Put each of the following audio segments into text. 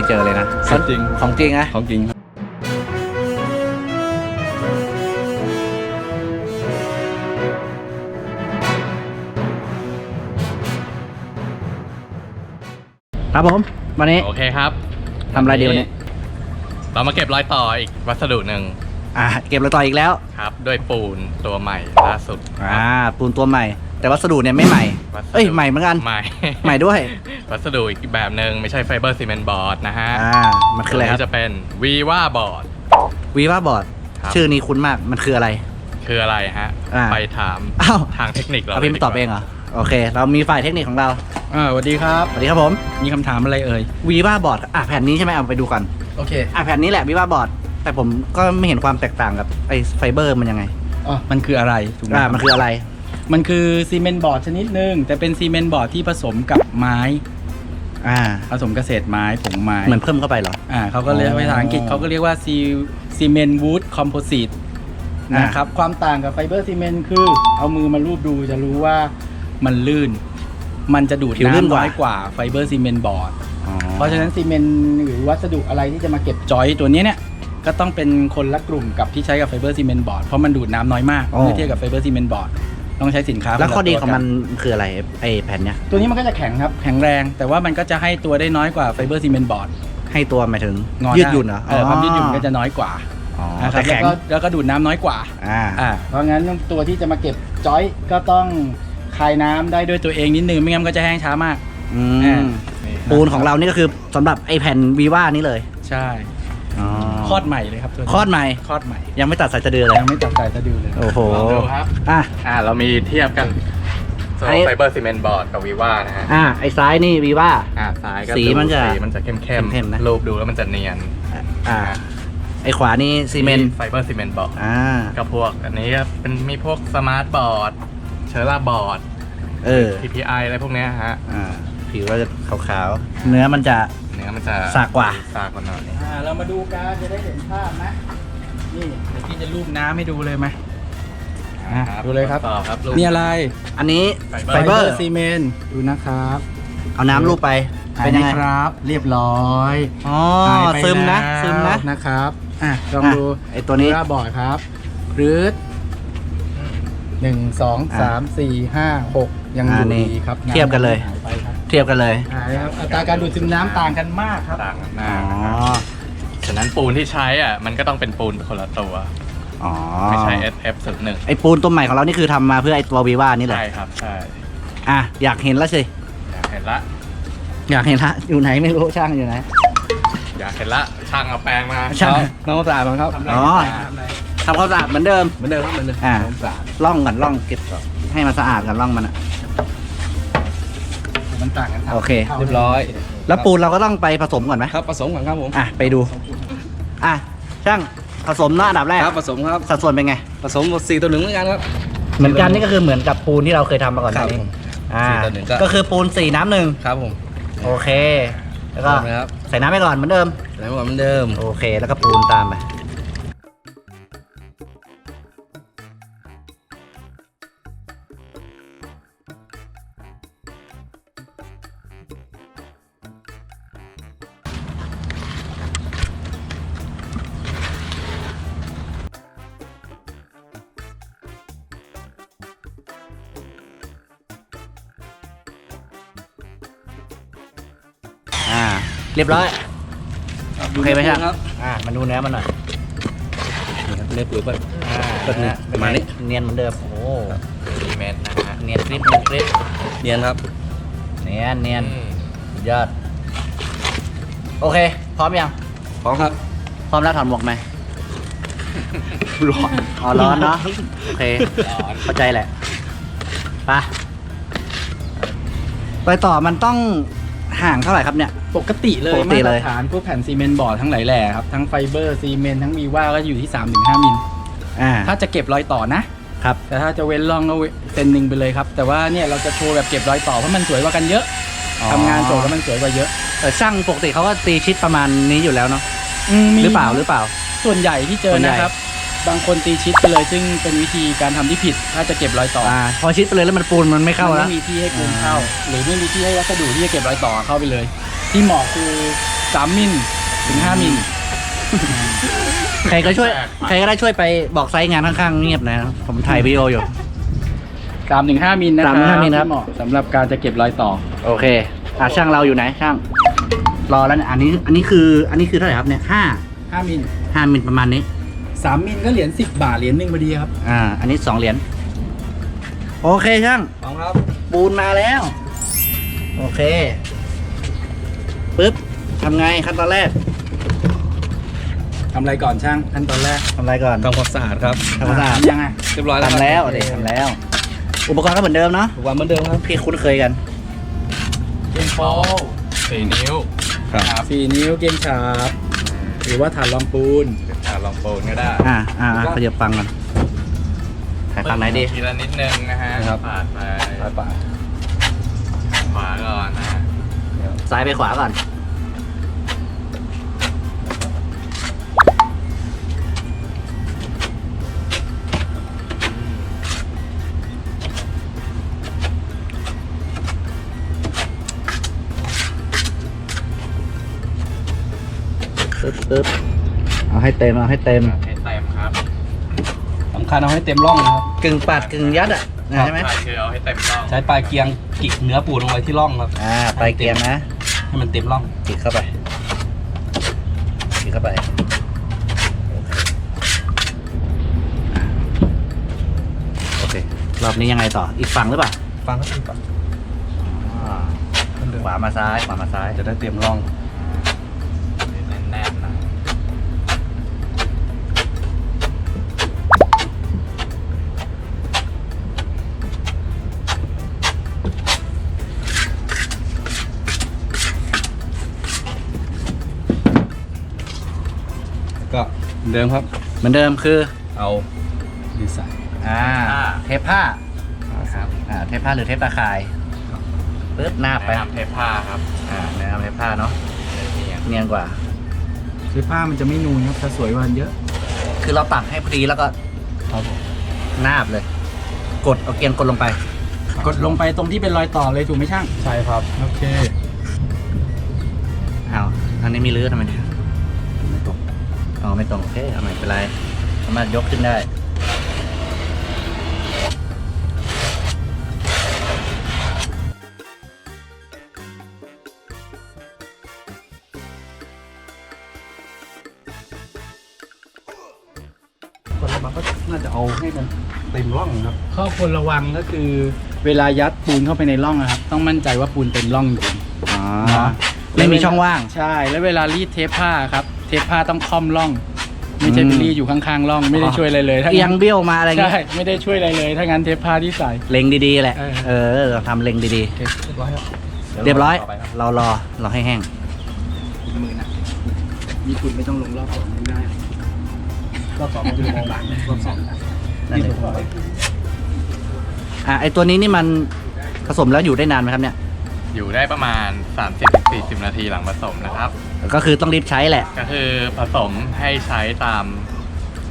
ไม่เจอเลยนะของจริง ของจริงนะของจริงครับครับผม วันนี้โอเคครับทำอะไรดีวันนี้ เรามาเก็บรอยต่ออีกวัสดุหนึ่งอ่าเก็บเราต่ออีกแล้ว ครับ ด้วยปูนตัวใหม่ล่าสุด อ่า ปูนตัวใหม่ แต่วัสดุเนี่ยไม่ใหม่ วัสดุเอ้ยใหม่เหมือนกัน ใหม่ ใหม่ด้วย วัสดุอีกแบบหนึ่งไม่ใช่ไฟเบอร์ซีเมนต์บอร์ดนะฮะอ่า มันคืออะไรคตัวรับนี้จะเป็นวีว่าบอร์ด วีว่าบอร์ดครับ ชื่อนี้คุ้นมากมันคืออะไร คืออะไรฮะ อ่า ไปถามอ้าวทางเทคนิคเราเอาพี่ลมายตอบเองเหรอโอเค เรามีฝ่ายเทคนิคของเราอ่าสวัสดีครับ สวัสดีครับผมมีคำถามอะไรเอ่ย วีว่าบอร์ดอะแผ่นนี้ใช่ไหมเอาไปดูกันโอเค อะแผ่นนี้แหละวีว่าบอร์ดแต่ผมก็ไม่เห็นความแตกต่างกับไอ้ไฟเบอร์มันยังไงอ๋อมันคืออะไรถูกไหมอ่ารับมันคืออะไร มันคือซีเมนต์บอร์ดชนิดหนึ่งแต่เป็นซีเมนต์บอร์ดที่ผสมกับไม้ อ่า ผสมกับเศษไม้ผงไม้ เหมือนเพิ่มเข้าไปเหรอ อ่าเขาก็เรียกอ๋อภาษาอังกฤษเขาก็เรียกว่าซีซีเมนต์วูดคอมโพสิตอ่านนะครับ ความต่างกับไฟเบอร์ซีเมนต์คือเอามือมารูปดูจะรู้ว่ามันลื่น มันจะดูดผิวลื่นน้ำกว่า น้อยกว่าไฟเบอร์ซีเมนต์บอร์ดอ๋อเพราะฉะนั้นซีเมนต์หรือวัสดุอะไรที่จะมาเก็บจอยตัวเนี้ยเนี่ยก็ต้องเป็นคนละกลุ่มกับที่ใช้กับไฟเบอร์ซีเมนต์บอร์ดเพราะมันดูดน้ำน้อยมากเมื่อเทียบกับไฟเบอร์ซีเมนต์บอร์ด ต้องใช้สินค้าแล้วข้อดีคนละของตัวกัมันคืออะไรไอ้แผ่นเนี้ยตัวนี้มันก็จะแข็งครับแข็งแรงแต่ว่ามันก็จะให้ตัวได้น้อยกว่าไฟเบอร์ซีเมนต์บอร์ดให้ตัวหมายถึงงอยืดหยุ่นเหรอเออความยืดหยุ่นก็จะน้อยกว่าอ๋อนะครัแต่บแข็งแล้วก็แล้วก็ดูดน้ำน้อยกว่าอ่าอ่าเพราะงั้นตัวที่จะมาเก็บจอยก็ต้องคายน้ำได้ด้วยตัวเองนิดนึงไม่งั้นมันก็จะแห้งช้ามากอือ่ามปูนของเรานี่ก็คือสำหรับไอ้แผ่นวีว่านี่เลย ใช่อ๋อ คลอดใหม่เลยครับตัวนี้คลอดใหม่ คลอดใหม่ ยังไม่ตัดสายสะดือเลยยังไม่ตัดสายสะดือเลย โอ้โหลองดูครับ อะ อ่าเรามีเทียบกันส่วนอันนี้ไฟเบอร์ซีเมนต์บอร์ดกับวีว่านะฮะอะไอ้ซ้ายนี่วีว่า อ่าซ้ายก็สีดูมันจะสีมันจะเข้มเข้มเข้มๆนะ รูปดูแล้วมันจะเนียนอ่าไอ้ขวานี่ซีเมนต์ไฟเบอร์ซีเมนต์บอร์ดอ่ากับพวกอันนี้ก็เป็นมีพวกสมาร์ทบอร์ดเชอร่าบอร์ด เออ TPI อะไรพวกเนี้ยฮะ อ่าผิวก็จะขาวๆ เนื้อมันจะ เนื้อมันจะสากกว่า สากกว่าหน่อยอ่าเรามาดูกันจะได้เห็นภาพนะนี่เดี๋ยวพี่จะรูปน้ำให้ดูเลยไหมอะดูเลยครับต่อครับรูปนี่อะไรอันนี้ไฟไฟเบอร์ซีเมนต์ดูนะครับเอาน้ำรูปไปเป็นยังไงครับ เรียบร้อยอ๋อหายไปซึมนะแล้วซึมนะ นะครับอะลองดูอะไอ้ตัวนี้ราบอร์ดครับรืดหนึ่งสองสามสี่ห้าหก ยังอยู่อ่านี่ดีครับเทียบกันเลยหายไปครับเทียบกันเลย หายครับอัตราการดูดซึมน้ำต่างกันมากครับ ต่างกันอ๋มาอกฉะนั้นปูนที่ใช้อะมันก็ต้องเป็นปูนคนละตัว อ๋อไม่ใช่ SF ศูนย์หนึ่งไอ้ปูนตัวใหม่ของเรานี่คือทำมาเพื่อไอ้ตัววีว่านี่แหละ ใช่ครับใช่อะ อยากเห็นแล้วสิ อยากเห็นละ อยากเห็นละ อยู่ไหนไม่รู้ช่างอยู่ไหน อยากเห็นละช่างเอาแปรงมาช่างน้องสะอาดมั้งครับอ๋อ ทำความสะอาดเหมือนเดิม เหมือนเดิมครับเหมือนเดิมอ่า น้องสะอาดล่องก่อนล่องเก็บให้มันสะอาดก่อนล่องมันอะ มันต่างกันรับโอเค เรียบร้อย แล้วปูนเราก็ต้องไปผสมก่อนไหมครับผสมก่อนครับผมอะไปดู อะช่างผสมเนอะอันดับแรกครับผสมครับสัดส่วนเป็นไง ผสมหมดสี่ตัวหนึ่งเหมือนกันครับ เหมือนกันนี่ก็คือเหมือนกับปูนที่เราเคยทำมาก่อนหครัน้าบนี้ผมอ่าสี่ต่อหนึ่งก็ ก็คือปูนสี่น้ำหนึ่งครับผม โอเค แล้วก็นะครับ ใส่น้ำไปก่อนเหมือนเดิม แล้วเหมือนเดิมโอเค แล้วก็ปูนตามไป รียบร้อย โอเคไหมช่างครับอ่ามาดูเนื้อมันหน่อยเนื้อปุ๋ยเปิ้ลอ่าแบบนี้ประมาณนี้ เนียนเหมือนเดิม โอ้ซีเมนต์นะฮะเนียนกริบเนียนกริบเนียนครับเนียนเนียนอืมสุดยอด โอเค พร้อมยัง พร้อมครับพร้อมแล้วถอดหมวกไหมร้อนอ๋อร้อนเนาะ โอเค เข้าใจแหละ ไป ไปต่อมันต้อง ห่างเท่าไหร่ครับเนี่ย ปกติเลยปกติมาเลตย รฐานพวกแผ่นซีเมนต์บอร์ดทั้งหลายแหล่ครับ ทั้งไฟเบอร์ซีเมนต์ทั้งวีว่าก็อยู่ที่ 3-5 มิล อ่า ถ้าจะเก็บรอยต่อนะครับ แต่ถ้าจะเว้นร่องก็เว้นเซนหนึ่งไปเลยครับ แต่ว่าเนี่ยเราจะโชว์แบบเก็บรอยต่อเพราะมันสวยกว่ากันเยอะอ๋อทำงานโจทย์แล้วมันสวยกว่าเยอะแต่ช่างปกติเขาก็ตีชิดประมาณนี้อยู่แล้วเนาะมมีหรือเปล่าหรือเปล่า ส่วนใหญ่ที่เจอส่วนใหญ่ นะครับ บางคนตีชิดไปเลยซึ่งเป็นวิธีการทำที่ผิด ถ้าจะเก็บรอยต่ออ่าพอชิดไปเลยแล้วมันปูนมันไม่เข้ามันแล้วไม่มีที่ให้ปูนอ่าเข้า หรือไม่มีที่ให้วัสดุที่จะเก็บรอยต่อเข้าไปเลย ที่เหมาะคือ3มิลถึง5มิลใครก็ช่วย ใครก็ได้ช่วยไปบอกไซต์งานข้างๆเงียบนะ ผมถ่ายวิดีโออยู่3ถึง5มิลนะครับ3ถึง5มิลครับที่เหมาะสำหรับการจะเก็บรอยต่อ โอเคอะช่างเราอยู่ไหนช่าง รอแล้วเนี่ยอันนี้อันนี้คืออันนี้คือเท่าไหร่ครับเนี่ยห้า5มิลห้ามิลประมาณนี้ 3มิลก็เหรียญ10บาทเหรียญหนึ่งพอดีครับอ่า อันนี้สองเหรียญ โอเคช่าง พร้อมครับ ปูนมาแล้ว โอเคปึ๊บทำไงขั้นตอนแรกทำอะไรก่อนช่างขั้นตอนแรกทำอะไรก่อนทำความสะอาดครับทำความสะอาดยังไงเรียบร้อยแล้วทำแล้วเด็ทำแล้ว อุปกรณ์ก็เหมือนเดิมเนาะวางเหมือนเดิมครับพี่คุ้นเคยกันเกมโฟสี่นิ้วครับสี่นิ้วเกมชาร์ป หรือว่าฐานรองปูนอ่าลองโปนก็ได้ อ่าอ่าอ่าขยับฟังก่อนถ่ายฟังไหนดี ทีละนิดนึงนะฮะครับ ปาดไปปาดปาดขวาก่อนนะฮะซ้ายไปขวาก่อน ปึ๊บปึ๊บเอาให้เต็มเอาให้เต็มให้เต็มครับสำคัญเอาให้เต็มร่องนะครับกึ่งปัดกึ่งยัดอะนะใช่ไหมปาดคือเอาให้เต็มร่องใช้ปลายเกียงกิกเนื้อปูนลงไว้ที่ร่องครับอ่าไปเกียร์นะให้มันเต็มร่องจิกเข้าไปจิกเข้าไปโอเครอบนี้ยังไงต่ออีกฝั่งหรือเปล่าฟังก็คือปะอ่าขวามาซ้ายขวามาซ้ายจะได้เต็มร่อง เดิมครับ เหมือนเดิมคือ เอาดีไซน์ อ่า เทปผ้าครับ อ่า เทปผ้าหรือเทปตาข่ายปึ๊บหน้าบไปแนะนำเทปผ้าครับ อ่าแนะนำเทปผ้าเนาะนี่ยเนียนกว่า คือผ้ามันจะไม่นูนครับจะสวยกว่าเยอะ คือเราตัดให้พอดีแล้วก็ครับผมหน้าบเลย กดเอาเกียงกดลงไป กดลงไปตรงที่เป็นรอยต่อเลยถูกไหมช่าง ใช่ครับ โอเคอ้าวอันนี้มีรื้อทำไมเนี่ยไม่ตรง อ๋อไม่ตรงโอเคเอาใหม่เป็นไร สามารถยกขึ้นได้คนระวังก็น่าจะเอาให้มันเต็มร่องครับข้อควรระวังก็คือ เวลายัดปูนเข้าไปในร่องนะครับ ต้องมั่นใจว่าปูนเต็มร่องจริงอ๋อเนาะไม่มีช่องว่าง ใช่ แล้วเวลารีดเทปผ้าครับ เทปผ้าต้องค่อมร่องไม่ใช่ไปรีดอยู่ข้างๆร่องไม่ได้ช่วยอะไรเลยถ้าเอียงงั้นเบี้ยวมาอะไรเงี้ใช่ยไม่ได้ช่วยอะไรเลยถ้างั้นเทปผ้าที่ใส่เล็งดีๆแหละเออเออเราทำเล็งดีโอเคเรียบร้อยครับๆเรียบร้อย เรารอเราให้แห้งมือหนักญี่ปุ่นไม่ต้องลงรอบสองไม่ได้รอบสองมันจะมองหลังรอบสองนั่นเองอะไอตัวนี้นี่มันผสมแล้วอยู่ได้นานไหมครับเนี่ย อยู่ได้ประมาณ 30-40 นาทีหลังผสมนะครับ ก็คือต้องรีบใช้แหละก็คือผสมให้ใช้ตาม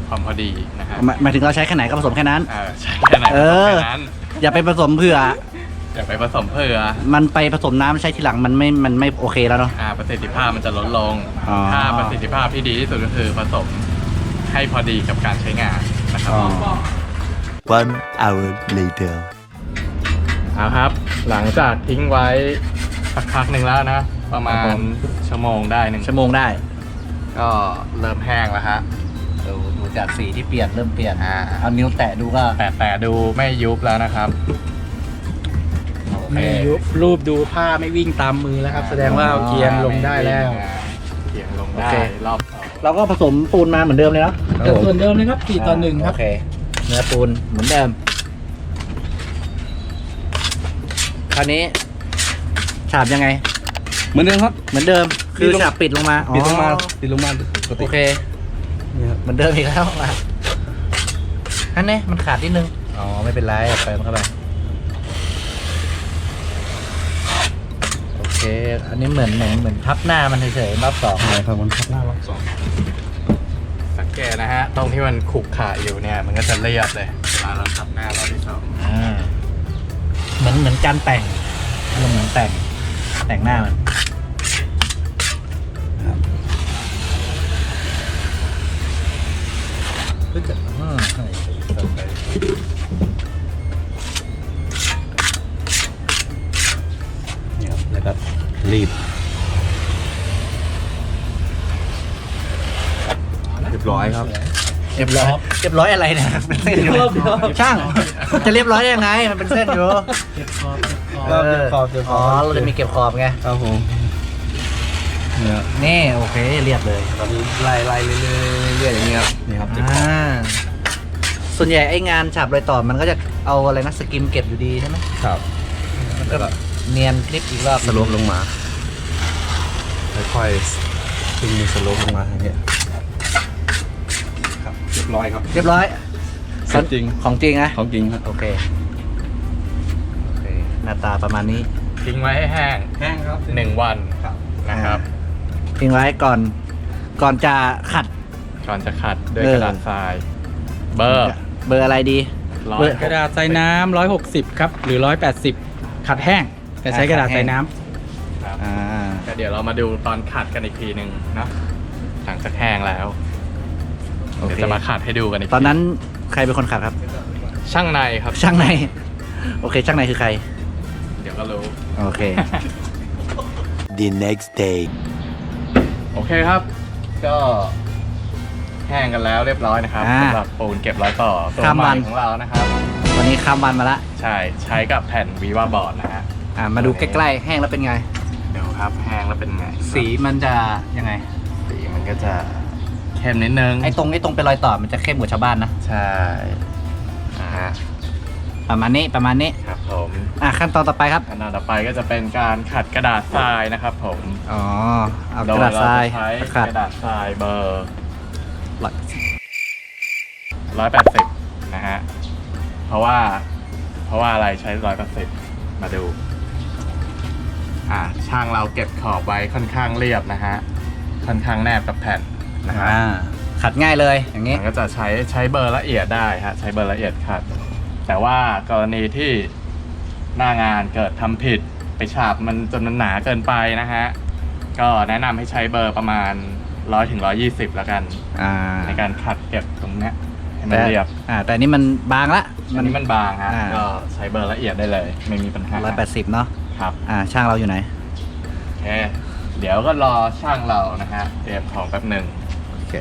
ความพอดีนะครับหมายหมายถึงเราใช้แค่ไหนก็ผสมแค่นั้นเออใช้แค่ไหนผเอสมอ แค่นั้นอย่าไปผสมเผื่อ อย่าไปผสมเผื่อมันไปผสมน้ำใช้ทีหลังมันไม่มันไม่โอเคแล้วเนาะ อ่าประสิทธิภาพมันจะลดลงอ๋อ ถ้าประสิทธิภาพที่ดีที่สุดก็คือผสมให้พอดีกับการใช้งานนะครับ One hour later. เอาครับ หลังจากทิ้งไว้สักพักหนึ่งแล้วนะ ประมาครัณบผมชั่วโมงได้หนึ่งชั่วโมงได้ ก็เริ่มแห้งแล้วฮะดูดูจากสีที่เปลี่ยนเริ่มเปลี่ยนอ่าเอานิ้วแตะดูก็แต่แต่ดูไม่ยุบแล้วนะครับโอเคไม่ยุบรูปดูผ้าไม่วิ่งตามมือแล้วครับ แสดงว่าเอาเกียงลงได้แล้ว เกียงลงได้รอบสองเราก็ผสมปูนมาเหมือนเดิมเลยเนาะส่วนเดิมเลยครับสี่ต่อหนึ่งครับ โอเคเนื้อปูนเหมือนเดิม คราวนี้ฉาบยังไง เหมือนเดิมครับ เหมือนเดิม คือฉาบปิดลงมาปิดลงมาอ๋อปิดลงมาปกติโอเคนี่ครับเหมือนเดิมอีกแล้วมาอันนี้มันขาดนิดนึง อ๋อ ไม่เป็นไรเอาไปมันเข้าไป โอเค อันนี้เหมือนเหมือนเหมือนทับหน้ามันเฉยๆรอบสองใช่ครับมันทับหน้ารอบสองสังเกตนะฮะ ตรงที่มันขรุขระอยู่เนี่ย มันก็จะเรียบเลยเวลาเราทับหน้ารอบที่สองอ่าเหมือนเหมือนการแต่งอารมณ์เหมือนแต่ง แต่งหน้ามันนี่ครับแล้วก็รีบ เรียบร้อยครับ เรียบร้อยเรียบร้อยอะไรเนี่ยเป็นเส้นอยู่ช่าง จะเรียบร้อยยังไง มันเป็นเส้นอยู่ เก็บคอเก็บคอเอออ๋อเราจะมีเก็บขอบไง ครับผมเนี่ยนี่โอเคเรียบเลยตอนนี้ไล่ไล่เรื่อยๆเรื่อยๆอย่างเงี้ยครับนี่ครับเจ็บคออ่าส่วนใหญ่ไอ้งานฉาบรอยต่อมันก็จะเอาอะไรนะสกิมเก็บอยู่ดีใช่ไหมครับก็แบบเนียนคลิปอีกรอบสโลปลงมาค่อยๆดึงมือสโลปลงมาอย่างเงี้ยครับเรียบร้อยครับเรียบร้อย ของจริงของจริงนะ ของจริงครับโอเคโอเคห น้าตาประมาณนี้ทิ้งไว้ให้แห้งแห้งครับหนึ่งวันนะครับทิ้งไว้ก่อน ก่อนจะขัด ก่อนจะขัดด้วยเออกระดาษทราย เบอร์ เบอร์อะไรดีร้อเบยอร์กระดาษใส่น้ำร้อยหกสิบครับ หรือร้อยแปดสิบขัดแห้ง แต่ใช้กระดาษใส่น้ำครับอ่าก็เดี๋ยวเรามาดูตอนขัดกันอีกทีหนึ่งเนอะหลังจากแห้งแล้วโอเดี๋ยวเคจะมาขัดให้ดูกันอีกตอนนั้นใครเป็นคนขัดครับ ช่างในครับช่างใน โอเค ช่างในคือใคร เดี๋ยวก็รู้ โอเค The next day. โอเคครับ ก็แห้งกันแล้วเรียบร้อยนะครับอ่าสำหรับปูนเก็บร้อยต่อตัวข้ามใหวัม่น ของเรานะครับ วันนี้ข้ามวันมาละ ใช่ใช้กับแผ่นวีวาบอร์ดนะฮะอ่า มาดูใกล้ๆ แห้งแล้วเป็นไง เดี๋ยวครับแห้งแล้วเป็นไงสีมันจะยังไง สีมันก็จะเข้มนิดนึง ไอ้ตรงไอ้ตรงเป็นรอยต่อมันจะเข้มกว่าชาวบ้านนะ ใช่อ่าฮะ ประมาณนี้ประมาณนี้ครับผมอะขั้นตอนต่อไปครับขั้นตอนต่อไปก็จะเป็นการขัดกระดาษทรายนะครับผมอ๋อเอากระดาษทรายโดเจะใช้ขัดกระดาษทรายเบอร์หลักร้อยแปดสิบนะฮะเพราะว่า เพราะว่าอะไรใช้ร้อยแปดสิบมาดูอ่าช่างเราเก็บขอบไว้ค่อนข้างเรียบนะฮะค่อนข้างแนบกับแผ่นนะฮะอ่าขัดง่ายเลยอย่างนี้มันก็จะใช้ใช้เบอร์ละเอียดได้ฮะใช้เบอร์ละเอียดขัด แต่ว่ากรณีที่หน้างานเกิดทำผิดไปฉาบมันจนมันหนาเกินไปนะฮะ ก็แนะนำให้ใช้เบอร์ประมาณร้อยถึงร้อยี่สิบแล้วกัน อ่าในการขัดเก็บตรงเนี้ยให้มันแต่เรียบอ่าแต่อันนี้มันบางละ อันนี้มันบางฮะอ่า ก็ใช้เบอร์ละเอียดได้เลย ไม่มีปัญหาร้อยแปดสิบเนาะครับ อ่าช่างเราอยู่ไหน โอเค เดี๋ยวก็รอช่างเรานะฮะเตรียมของแป๊บหนึ่งโอเค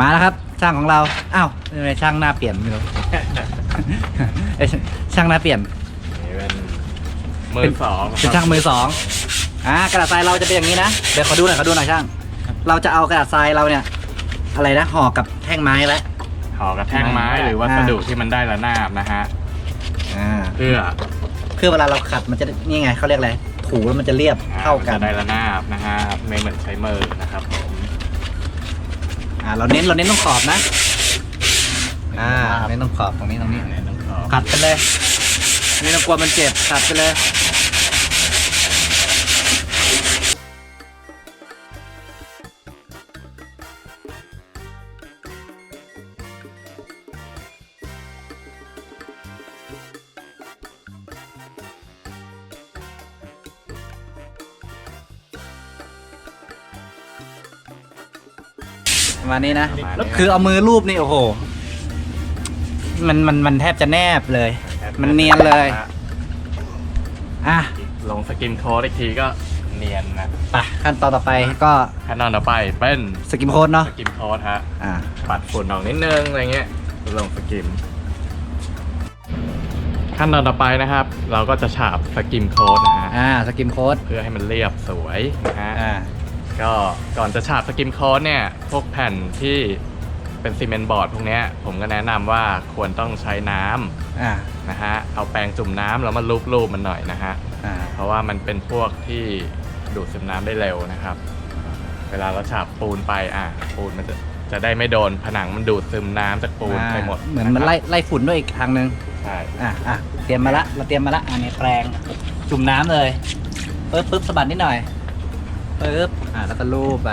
มาแล้วครับ ช่างของเราอ้าวทำไมช่างหน้าเปลี่ยนไม่รู้ เอ้ยช่างหน้าเปลี่ยน นี่เป็นมือสองเป็นช่างมือสองอ่ากระดาษทรายเราจะเป็นอย่างนี้นะเดี๋ยวขอดูหน่อยขอดูหน่อยช่าง เราจะเอากระดาษทรายเราเนี่ย อะไรนะห่อกับแท่งไม้แล้ว ห่อกระแท่งไม้หรือวัสดุที่มันได้ระนาบนะฮะอ่าเพื่อเพื่อเวลาเราขัดมันจะนี่ไงเขาเรียกอะไรถูแล้วมันจะเรียบเท่ากัน จะได้ระนาบนะฮะไม่เหมือนใช้มือนะครับผม อ่าเราเน้นเราเน้นตรงขอบนะอ่าเน้นตรงขอบตรงนี้ตรงนี้ เนี่ยต้องขอขัดไปเลยไม่ต้องกลัวมันเจ็บขัดไปเลย มาณนี้นะคือเอามือรูปนี่โอ้โห มันมันมันแทบจะแนบเลย มันเนียนเลย อะลงสกินโค้ดอีกทีก็เนียนนะไปขั้นตอนต่อไปก็ขั้นตอนต่อไปเป็นสกิมโค้ดเนาะสกินโค้ดฮะอ่าปัดฝุ่นออกนิดนึงอะไรเงี้ยลงสกิมขั้นตอนต่อไปนะครับ เราก็จะฉาบสกิมโค้ดนะฮะอ่าสกิมโค้ดเพื่อให้มันเรียบสวยนะฮะอ่า ก็ก่อนจะฉาบสกิมโค้ดเนี่ย พวกแผ่นที่เป็นซีเมนต์บอร์ดพวกเนี้ยผมก็แนะนำว่าควรต้องใช้น้ำอ่านะฮะ เอาแปรงจุ่มน้ำแล้วมาลูบๆมันหน่อยนะฮะ อ่าเพราะว่ามันเป็นพวกที่ดูดซึมน้ำได้เร็วนะครับ เวลาเราฉาบปูนไปอะปูนมันจะจะได้ไม่โดนผนังมันดูดซึมน้ำจากปูนไปหมดเหมือนมันไล่ไล่ฝุ่นด้วยอีกทางหนึ่งใช่อะอะเตรียมมาละเราเตรียมมาละอันนี้แปรงจุ่มน้ำเลยปึ๊บปึ๊บสะบัดนิดหน่อย ปึ๊บอะแล้วก็ลูบไป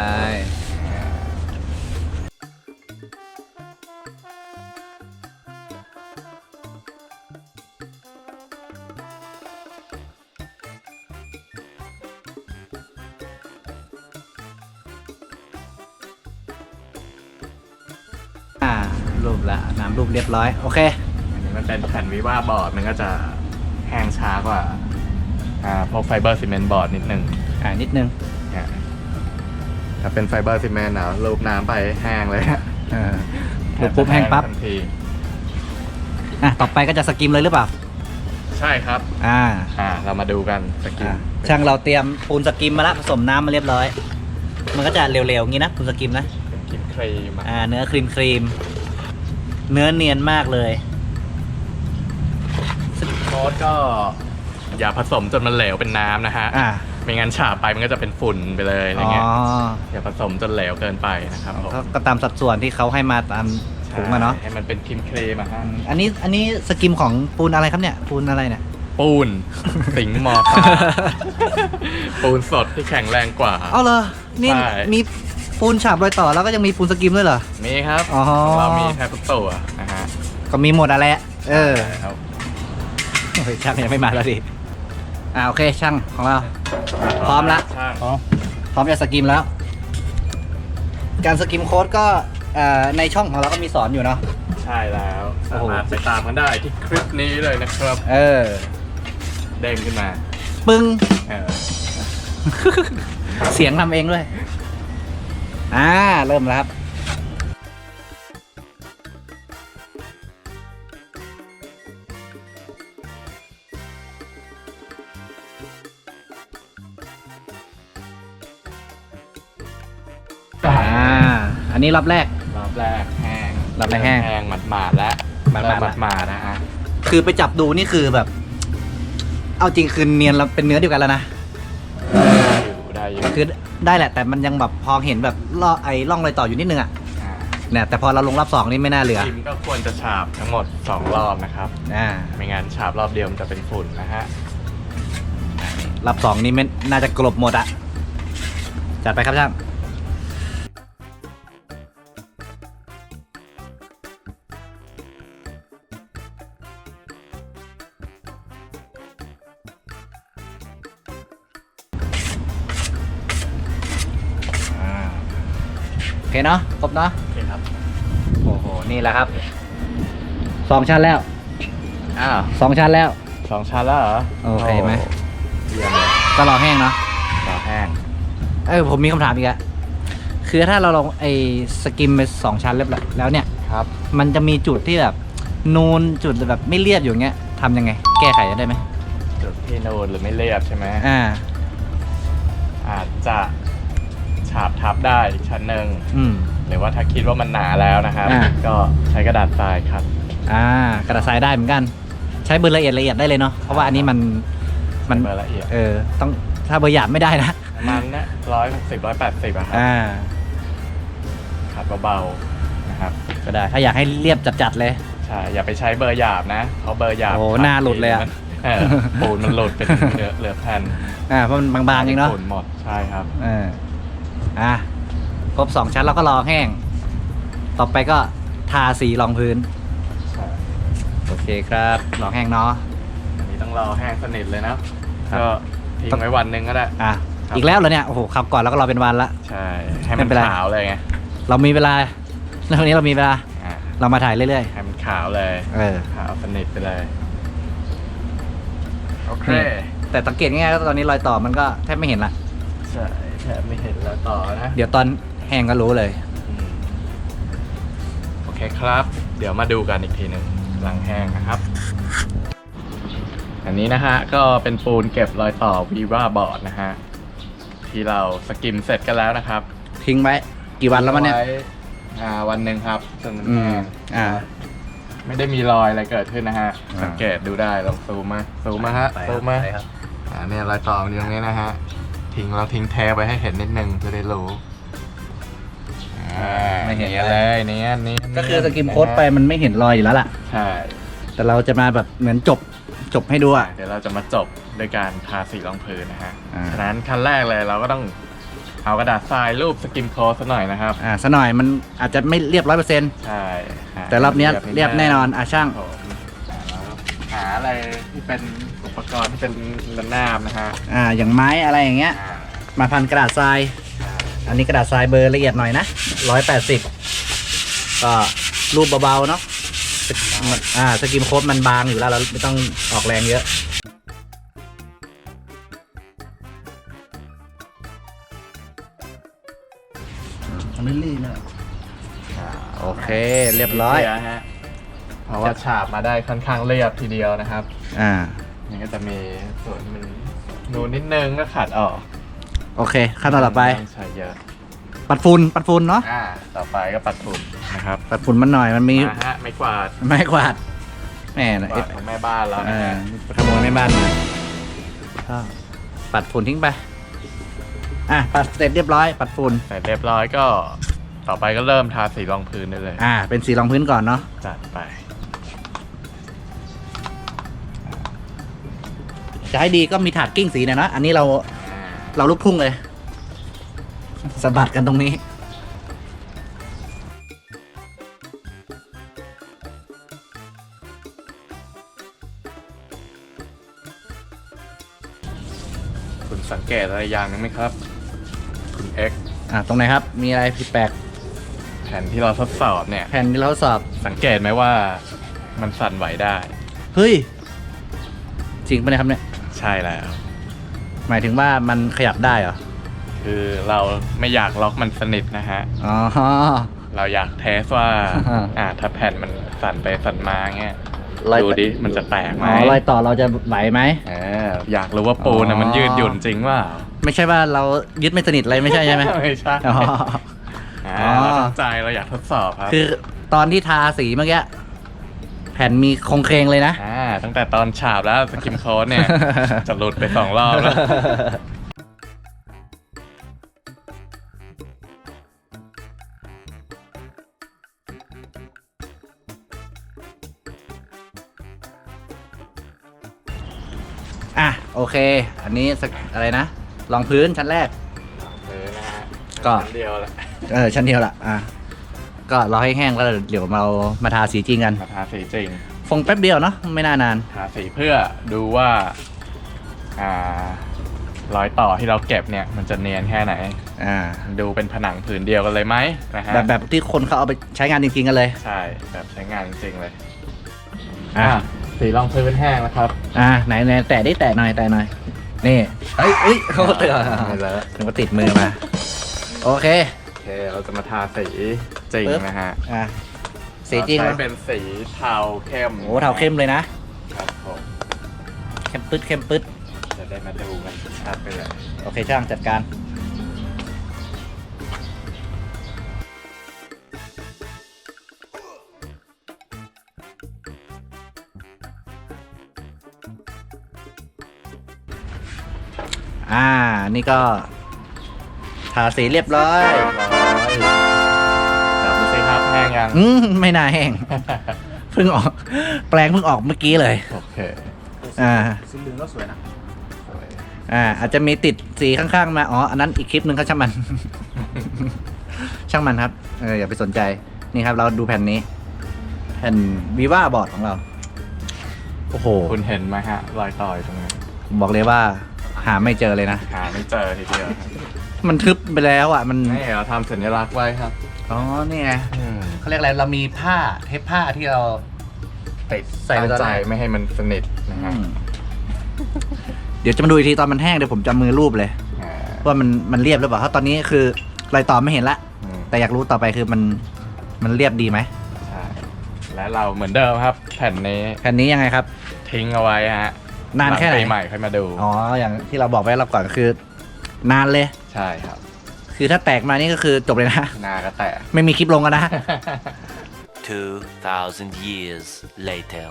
อ่ารูปละน้ำรูปเรียบร้อย โอเค อันนี้มันเป็นแผ่นวิว่าบอร์ดมันก็จะแห้งช้ากว่าอ่าพวกไฟเบอร์ซีเมนต์บอร์ดนิดนึง อ่านิดนึงอ่า ถ้าเป็นไฟเบอร์ซีเมนต์อะลูบน้ำไปแห้งเลยเออปุ๊บปุ๊บแห้งปั๊บทันทีอะต่อไปก็จะสกิมเลยหรือเปล่า ใช่ครับ อ่า อ่า เรามาดูกันสกินอ่าช่างเราเตรียมปูนสกิมมาแล้วผสมน้ำมาเรียบร้อย มันก็จะเร็วๆอย่างนี้นะปูนสกิมนะ เป็นกินครีมอะอ่า เนื้อครีมครีมเนื้อเนียนมากเลย โค้ดก็ อย่าผสมจนมันเหลวเป็นน้ำนะฮะ อ่า ไม่งั้นฉาบไปมันก็จะเป็นฝุ่นไปเลยอะไรอ๋อเงี้ยอย่าผสมจนเหลวเกินไปนะครับผมก็ก็ตามสัดส่วนที่เขาให้มาตามถุงอะเนาะให้มันเป็นครีมครีมๆอะฮะอันนี้อันนี้สกิมของปูนอะไรครับเนี่ย ปูนอะไรเนี่ยปูนสิงห์มอคาปูนสดที่แข็งแรงกว่าเอาเลยนี่ใช่มีปูนฉาบรอยต่อแล้วก็ยังมีปูนสกิมด้วยเหรอมีครับอ๋อเรามีแทบทุกตัวนะฮะก็มีหมดอะไรเออใช่ครับโอ้ยช่างยังไม่มาแล้วดิ อ่าโอเคช่างของเรา พร้อมละ ช่างอ๋อพร้อมจะสกิมแล้ว การสกิมโค้ดก็เอ่อในช่องของเราก็มีสอนอยู่เนาะ ใช่แล้วโอ้สาโห มารถไปตามกันได้ที่คลิปนี้เลยนะครับ เออ เด้งขึ้นมาปึ้ง เออเสียงทำเองด้วย อ่า เริ่มแล้วครับ นนี้รอบแรก รอบแรกแห้งรอบแรกแห้งแห้งหมาดหมาดๆแล้วหมาดๆเริ่มละหมาดๆนะฮะคือไปจับดูนี่คือแบบ เอาจริงคือเนียนแล้วเป็นเนื้อเดียวกันแล้วนะ ได้อยู่ได้อยู่คือได้แหละ แต่มันยังแบบพอเห็นแบบล่อไอ้ร่องรอยต่ออยู่นิดนึงอะอ่าเนี่ยแต่พอเราลงรอบสองนี่ไม่น่าเหลือ ชิมก็ควรจะฉาบทั้งหมด 2 รอบนะครับ อ่า ไม่งั้นฉาบรอบเดียวมันจะเป็นฝุ่นนะฮะรอบสองนี่ไม่น่าจะกลบหมดอะจัดไปครับช่าง เคเนาะครบเนาะโอเคครับโอ้โหนี่แหละครับสองชั้นแล้วอ้าวสองชั้นแล้วสองชั้นแล้วเหรอโอเคไหมเยี่ยมเลยก็รอแห้งเนาะต่อแห้งเออผมมีคำถามอีกอะคือถ้าเราลองไอ้สกิมไปสองชั้นเรียบร้อยแล้วเนี่ย ครับ มันจะมีจุดที่แบบนูนจุดแบบไม่เรียบอยู่เงี้ยทำยังไง แก้ไขได้ไหมจุดที่นูนหรือไม่เรียบใช่ไหมอ่าอาจจะฉาบ ทับได้อีกชั้นหนึ่งอืม หรือว่าถ้าคิดว่ามันหนาแล้วนะครับ อ่า ก็ใช้กระดาษทรายครับอ่ากระดาษทรายได้เหมือนกัน ใช้เบอร์ละเอียดละเอียดได้เลยเนาะเพราะว่าอันนี้มันมันเบอร์ละเอียดเออต้องถ้าเบอร์หยาบไม่ได้นะประมาณเนี้ร้อยหกสิบร้อยแปดสิบอะครับอ่าขัดเบาๆนะครับก็ได้ ถ้าอยากให้เรียบจัดๆเลย ใช่อย่าไปใช้เบอร์หยาบนะเพราะเบอร์หยาบโอ้ขัดหน้าหลุดเลยอะ เออปูนมันหลุดเป็นเหลือเหลือแผ่นอ่าเพราะมันบางๆเองเนาะฝุ่นหมดใช่ครับ เออ อะครบสองชั้นแล้วก็รอแห้ง ต่อไปก็ทาสีรองพื้นใช่โอเคครับรอแห้งเนาะ อันนี้ต้องรอแห้งสนิทเลยนะครับก็ทิ้งไว้วันหนึ่งก็ได้ อะครับ อีกแล้วเหรอเนี่ยโอ้โหขับก่อนแล้วก็รอเป็นวันละ ใช่ให้มันไม่เป็นไร ขาวเลยไงเรามีเวลาแล้ววันนี้เรามีเวลาอ่าเรามาถ่ายเรื่อยให้มันขาวเลยๆเออ ขาวสนิทไปเลย โอเคนี่ แต่สังเกตง่ายๆก็ตอนนี้รอยต่อมันก็แทบไม่เห็นละ ใช่ แทบไม่เห็นแล้วต่อนะเดี๋ยวตอนแห้งก็รู้เลย อืมโอเคครับ เดี๋ยวมาดูกันอีกทีหนึ่งหลังแห้งนะครับ อันนี้นะฮะ ก็เป็นปูนเก็บรอยต่อวีวาบอร์ดนะฮะ ที่เราสกิมเสร็จกันแล้วนะครับทิ้งไว้ กี่วันแล้วมันเนี่ย ไอ่าวันหนึ่งครับจนมันอืมแห้งอ่า ไม่ได้มีรอยอะไรเกิดขึ้นนะฮะ อ่า สังเกตดูได้ลองซูมมาซูมมาฮะไปครับซูมมาไปครับอ่าเนี่ยรอยต่อมันอยู่ตรงนี้นะฮะ ทิ้งเราทิ้งเทปไว้ให้เห็นนิดนึงจะได้รู้อ่าไม่เห็นยเลยเนี้ยเนี้ยก็คือสกิมโค้ดไปมันไม่เห็นรอยอยู่แล้วล่ะ ใช่แต่เราจะมาแบบเหมือนจบจบให้ดูอะ เดี๋ยวเราจะมาจบด้วยการทาสีรองพื้นนะฮะอ่า ฉะนั้นขั้นแรกเลยเราก็ต้องเอากระดาษทรายรูปสกิมโค้ดสักหน่อยนะครับอ่าสกหน่อยมันอาจจะไม่เรียบร้อยเปอร์เซ็นต์ใช่หาแต่รอบเนี้ยเรียบแน่นอนอะช่าง ผมหาอะไรที่เป็น อุปกรณ์ที่เป็นระนาบนะฮะอ่า อย่างไม้อะไรอย่างเงี้ยมาพันกระดาษทราย อันนี้กระดาษทรายเบอร์ละเอียดหน่อยนะร้อยแปดสิบก็รูปเบาๆเนาะอ่าสกิมโค้ดมันบางอยู่แล้วเราไม่ต้องออกแรงเยอะ ทำไม่รีบนะโอเคเรียบร้อยบร้อยฮะเพราะว่าฉาบมาได้ค่อนข้างเรียบทีเดียวนะครับ อ่า มันก็จะมีส่วนที่มันนูนนิดนึงก็ขัดออกโอเคขั้นตอนต่อไป ม่ต้องใช้เยอะปัดฝุ่นปัดฝุ่นเนาะอ่าต่อไปก็ปัดฝุ่นนะครับปัดฝุ่นมันหน่อยมันมีมาฮะไม่กวาดไม้กวาดแหม่กวาดของแม่บ้านแล้วเอนะอฮะขโมยแม่บ้านมาก็ปัดฝุ่นทิ้งไปอะปัดเสร็จเรียบร้อย ปัดฝุ่นเสร็จเรียบร้อยก็ ต่อไปก็เริ่มทาสีรองพื้นได้เลยอ่า เป็นสีรองพื้นก่อนเนาะจัดไป จะให้ดีก็มีถาดกิ้งสีหน่อยนะ อันนี้เราอ่าเราลูกทุ่งเลยสะบัดกันตรงนี้คุณสังเกตอะไรอย่างหนึงไหมครับ คุณเอ็กอ่าตรงไหนครับ มีอะไรผิดแปลกแผ่นที่เราทดสอบเนี่ย แผ่นที่เราทดสอบ สังเกตไหมว่ามันสั่นไหวได้ เฮ้ย จริงปะเนี่ยครับเนี่ย ใช่แล้ว หมายถึงว่ามันขยับได้เหรอ คือเราไม่อยากล็อกมันสนิทนะฮะ อ๋อ เราอยากเทสว่า อ่าอ่าถ้าแผ่นมันสั่นไปสั่นมาเงี้ยรอย ดูดิมันจะแตกไหมอ๋อรอยต่อเราจะไหวไหม เอออยากรู้ว่าปูนอ๋น่ะอมันยืดหยุ่นจริงว่าไม่ใช่ว่าเรายึดไม่สนิทอะไรไม่ใช่ใช่ไหมไม่ใช่อ๋อ อ่าอ๋อ เราตั้งใจเราอยากทดสอบครับคือตอนที่ทาสีเมื่อกี้แผ่นมีโครงเครงเลยนะ อ่า ตั้งแต่ตอนฉาบแล้วสกิมโค้ดเนี่ย จะหลุดไปสองรอบแล้ว อะ โอเค อันนี้สักอะไรนะรองพื้นชั้นแรก เลยนะฮะก็ อันเดียวแหละเออชั้นเดียวละอะก็รอให้แห้งแล้วเดี๋ยวเรามาทาสีจริงกัน มาทาสีจริงฟ งแป๊บเดียวเนาะไม่น่านาน ทาสีเพื่อดูว่าอ่ารอยต่อที่เราเก็บเนี่ยมันจะเนียนแค่ไหน อ่า ดูเป็นผนังผืนเดียวกันเลยไหมนะฮะแบบแบบที่คนเขาเอาไปใช้งานจริงๆกันเลย ใช่แบบใช้งานจริงๆเลยอะอะสีรองพื้นแห้งนะครับอ่าไหนไหนแตะได้แตะหน่อยแตะหน่อย นี่เอ้ยเอ้ยเขาเตือนไม่เลอะถึงมาติดมือมา โอเค โอเคเราจะมาทาสีจริงปึ๊บนะฮะ อะ สีจริงเาเลใช้ยเป็นสีเทาเข้มโอ้เทาเข้มเลยนะครับผมเข้มปึ๊ดเข้มปึ๊ดจะได้มาดูกันชัดไปเลยโอเคช่างจัดการอ่า นี่ก็ทาสีเรียบร้อย ยัง อืมไม่น่าแห้ง เพิ่งออก แปลงเพิ่งออกเมื่อกี้เลย โอเคอ่า สีเหลืองก็สวยนะสวยอ่า อาจจะมีติดสีข้างๆมา อ๋อ อันนั้นอีกคลิปหนึ่งครับช่างมัน ช่างมันครับ เอออย่าไปสนใจ นี่ครับ เราดูแผ่นนี้ แผ่นวีว่าบอร์ดของเรา โอ้โห คุณเห็นไหมฮะ รอยต่อยตรงนี้ผมบอกเลยว่า หาไม่เจอเลยนะ หาไม่เจอทีเดียวครับมันทึบไปแล้วอะ มัน นี่เราทำสัญลักษณ์ไว้ครับ อ๋อ นี่ไง เขาเรียกอะไรเรามีผ้าเทปผ้าที่เรา ติดใส่ไว้ตั้งตอนใจไหน ไม่ให้มันสนิทนะฮะอืมเดี๋ยวจะมาดูอีกทีตอนมันแห้งเดี๋ยวผมจะเอามือรูปเลย อ่าว่ามันมันเรียบหรือเปล่าเพราะตอนนี้คือรอยต่อไม่เห็นละ อืมแต่อยากรู้ต่อไปคือมันมันเรียบดีไหมใช่และเราเหมือนเดิมครับ แผ่นนี้แผ่นนี้ยังไงครับ ทิ้งเอาไว้ฮะนานแค่ไหน ลังปีใหม่ค่อยมาดู อ๋ออย่างที่เราบอกไว้รอบก่อนก็คือ นานเลย ใช่ครับ คือถ้าแตกมานี่ก็คือจบเลยนะหนาก็แตกไม่มีคลิปลงกันนะ 2,000 years later.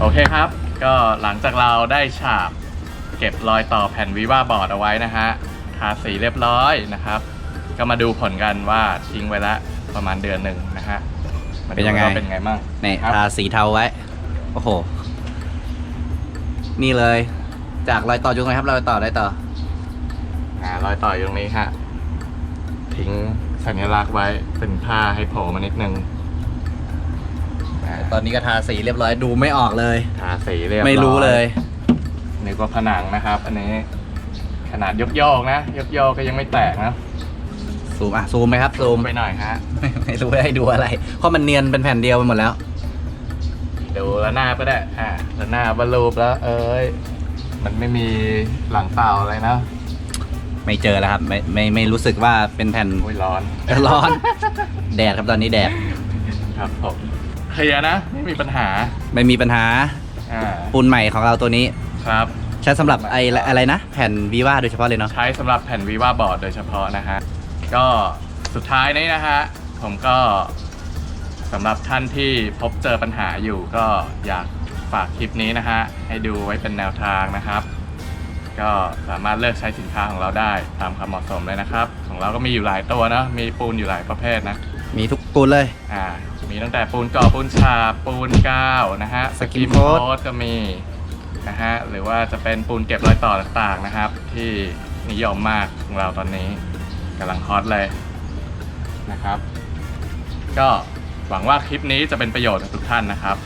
โอเคครับ ก็หลังจากเราได้ฉาบ เก็บรอยต่อแผ่นวิว่าบอร์ดเอาไว้นะฮะ ทาสีเรียบร้อยนะครับ ก็มาดูผลกันว่าทิ้งไว้ละประมาณเดือนหนึ่งนะฮะมาดูเป็นยังไง ว่าเป็นไงบ้างนี่ครับ ทาสีเทาไว้ โอ้โห นี่เลย จากรอยต่อจุงไหนครับรอยต่อรอยต่อ อ่ารอยต่ออยู่ตรงนี้ฮะทิ้งสัญลักษณ์ไว้เป็นผ้าให้โผล่มานิดนึงอ่าตอนนี้ก็ทาสีเรียบร้อยดูไม่ออกเลย ทาสีเรียบร้อยไม่รู้เลยนึกว่าผนังนะครับ อันนี้ ขนาดยกโยกๆนะยกโยกๆก็ยังไม่แตกนะซูมอะซูมไหมครับซูมไปหน่อยฮะไม่รู้ให้ดูอะไร เพราะมันเนียนเป็นแผ่นเดียวไปหมดแล้วดูแล้วหน้าก็ได้อ่าแล้วหน้าบรรลูปแล้ว เอ้ยมันไม่มีหลังเปล่าอะไรนะ ไม่เจอแล้วครับ ไม่ไม่ไม่รู้สึกว่าเป็นแผ่นโอ้ยร้อนร้อน แดดครับตอนนี้แดดครับผมเคลียร์นะ ไม่มีปัญหาไม่มีปัญหาอ่าปูนใหม่ของเราตัวนี้ ครับ ใช้สำหรับไออะไรนะ แผ่นวีว่าโดยเฉพาะเลยเนาะใช้สำหรับแผ่นวีว่าบอร์ดโดยเฉพาะนะฮะ ก็สุดท้ายนี้นะฮะ ผมก็สำหรับท่านที่พบเจอปัญหาอยู่ก็อยากฝากคลิปนี้นะฮะ ให้ดูไว้เป็นแนวทางนะครับ ก็สามารถเลือกใช้สินค้าของเราได้ตามความเหมาะสมเลยนะครับ ของเราก็มีอยู่หลายตัวเนอะมีปูนอยู่หลายประเภทนะมีทุกปูนเลย อ่ามีตั้งแต่ปูนก่อปูนฉาบปูนก้าวนะฮะสกิมโค้ดโค้ดก็มีนะฮะหรือว่าจะเป็นปูนเก็บรอยต่อต่างๆนะครับ ที่นิยมมากของเราตอนนี้กำลังฮอตเลยนะครับ ก็หวังว่าคลิปนี้จะเป็นประโยชน์กับทุกท่านนะครับ